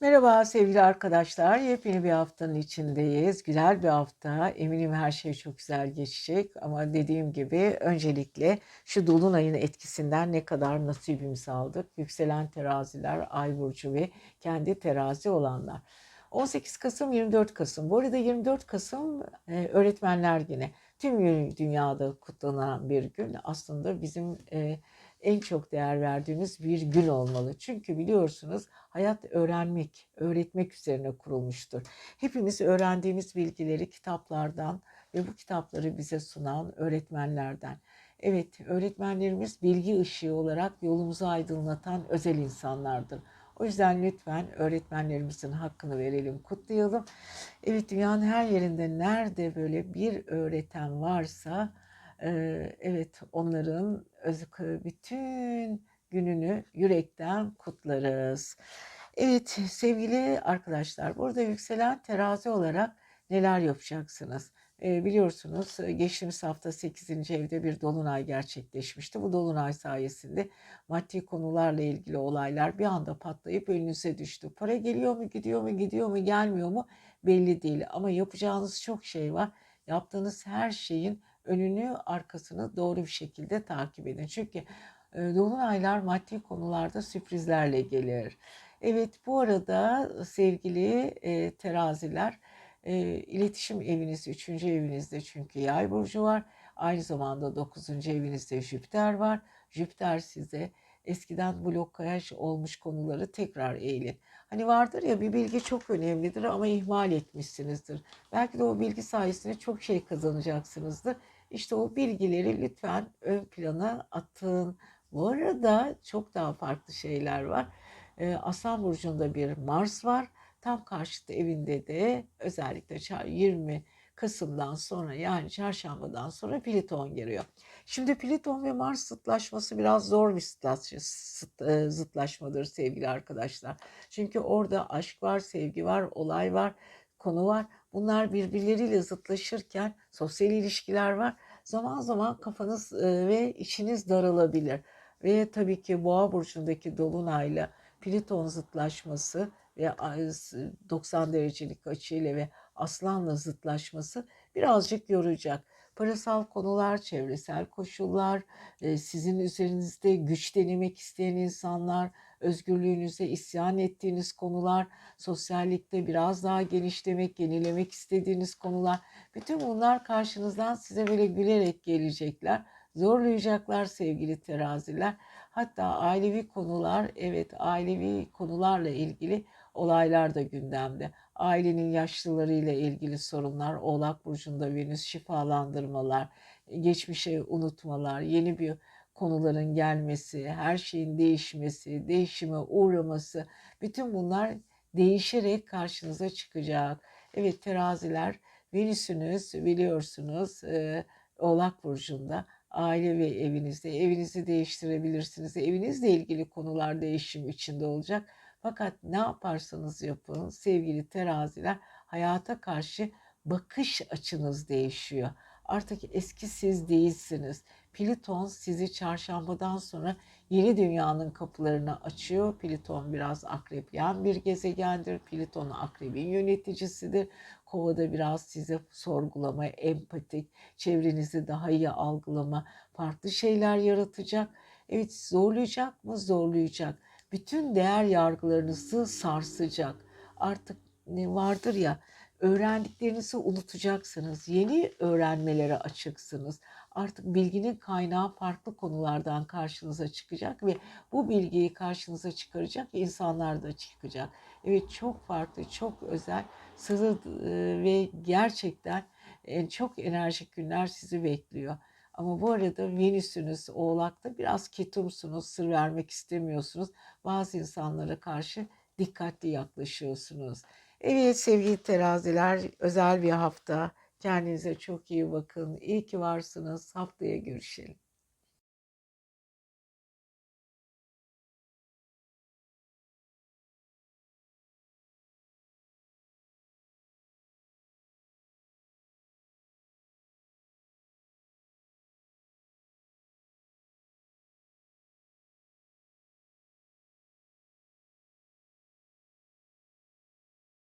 Merhaba sevgili arkadaşlar. Yepyeni bir haftanın içindeyiz. Güzel bir hafta. Eminim her şey çok güzel geçecek. Ama dediğim gibi öncelikle şu dolunayın etkisinden ne kadar nasibimizi aldık. Yükselen teraziler, ay burcu ve kendi terazi olanlar. 18 Kasım 24 Kasım. Bu arada 24 Kasım e, öğretmenler günü. Tüm dünyada kutlanan bir gün. Aslında bizim e, en çok değer verdiğimiz bir gün olmalı. Çünkü biliyorsunuz hayat öğrenmek, öğretmek üzerine kurulmuştur. Hepimiz öğrendiğimiz bilgileri kitaplardan ve bu kitapları bize sunan öğretmenlerden. Evet, öğretmenlerimiz bilgi ışığı olarak yolumuzu aydınlatan özel insanlardır. O yüzden lütfen öğretmenlerimizin hakkını verelim, kutlayalım. Evet, dünyanın her yerinde nerede böyle bir öğreten varsa evet onların bütün gününü yürekten kutlarız. Evet sevgili arkadaşlar burada yükselen terazi olarak neler yapacaksınız? E, biliyorsunuz geçtiğimiz hafta 8. evde bir dolunay gerçekleşmişti. Bu dolunay sayesinde maddi konularla ilgili olaylar bir anda patlayıp önünüze düştü. Para geliyor mu, gidiyor mu, gidiyor mu, gelmiyor mu belli değil. Ama yapacağınız çok şey var. Yaptığınız her şeyin önünü arkasını doğru bir şekilde takip edin. Çünkü e, dolunaylar maddi konularda sürprizlerle gelir. Evet bu arada sevgili e, teraziler e, iletişim eviniz 3. evinizde çünkü yay burcu var. Aynı zamanda 9. evinizde Jüpiter var. Jüpiter size eskiden blokaj olmuş konuları tekrar eğilin. Hani vardır ya bir bilgi çok önemlidir ama ihmal etmişsinizdir. Belki de o bilgi sayesinde çok şey kazanacaksınızdır. İşte o bilgileri lütfen ön plana atın. Bu arada çok daha farklı şeyler var. Aslan Burcu'nda bir Mars var. Tam karşıtı evinde de özellikle 20 Kasım'dan sonra yani çarşambadan sonra Plüton giriyor. Şimdi Plüton ve Mars zıtlaşması biraz zor bir zıtlaşmadır sevgili arkadaşlar. Çünkü orada aşk var, sevgi var, olay var, konu var. Bunlar birbirleriyle zıtlaşırken sosyal ilişkiler var. Zaman zaman kafanız ve içiniz daralabilir. Ve tabii ki Boğa burcundaki dolunayla Plüton zıtlaşması ve 90 derecelik açıyla ve Aslan'la zıtlaşması birazcık yoracak. Parasal konular, çevresel koşullar, sizin üzerinizde güç denemek isteyen insanlar, özgürlüğünüze isyan ettiğiniz konular, sosyallikte biraz daha genişlemek, yenilemek istediğiniz konular. Bütün bunlar karşınızdan size böyle gülerek gelecekler. Zorlayacaklar sevgili teraziler. Hatta ailevi konular, evet ailevi konularla ilgili olaylar da gündemde. Ailenin yaşlılarıyla ilgili sorunlar, Oğlak Burcu'nda Venüs şifalandırmalar, geçmişe unutmalar, yeni bir konuların gelmesi, her şeyin değişmesi, değişime uğraması, bütün bunlar değişerek karşınıza çıkacak. Evet teraziler, Venüs'ünüz biliyorsunuz e, Oğlak Burcu'nda aile ve evinizde evinizi değiştirebilirsiniz. Evinizle ilgili konular değişim içinde olacak. Fakat ne yaparsanız yapın sevgili teraziler hayata karşı bakış açınız değişiyor. Artık eski siz değilsiniz. Plüton sizi çarşambadan sonra yeni dünyanın kapılarını açıyor. Plüton biraz akrepyen bir gezegendir. Plüton akrebin yöneticisidir. Kovada biraz size sorgulama, empatik, çevrenizi daha iyi algılama, farklı şeyler yaratacak. Evet zorlayacak mı? Zorlayacak. Bütün değer yargılarınızı sarsacak. Artık ne vardır ya öğrendiklerinizi unutacaksınız. Yeni öğrenmelere açıksınız. Artık bilginin kaynağı farklı konulardan karşınıza çıkacak ve bu bilgiyi karşınıza çıkaracak insanlar da çıkacak. Evet çok farklı, çok özel, sırrı ve gerçekten çok enerjik günler sizi bekliyor. Ama bu arada Venüs'ünüz Oğlak'ta biraz ketumsunuz, sır vermek istemiyorsunuz. Bazı insanlara karşı dikkatli yaklaşıyorsunuz. Evet sevgili teraziler özel bir hafta. Kendinize çok iyi bakın. İyi ki varsınız. Haftaya görüşelim.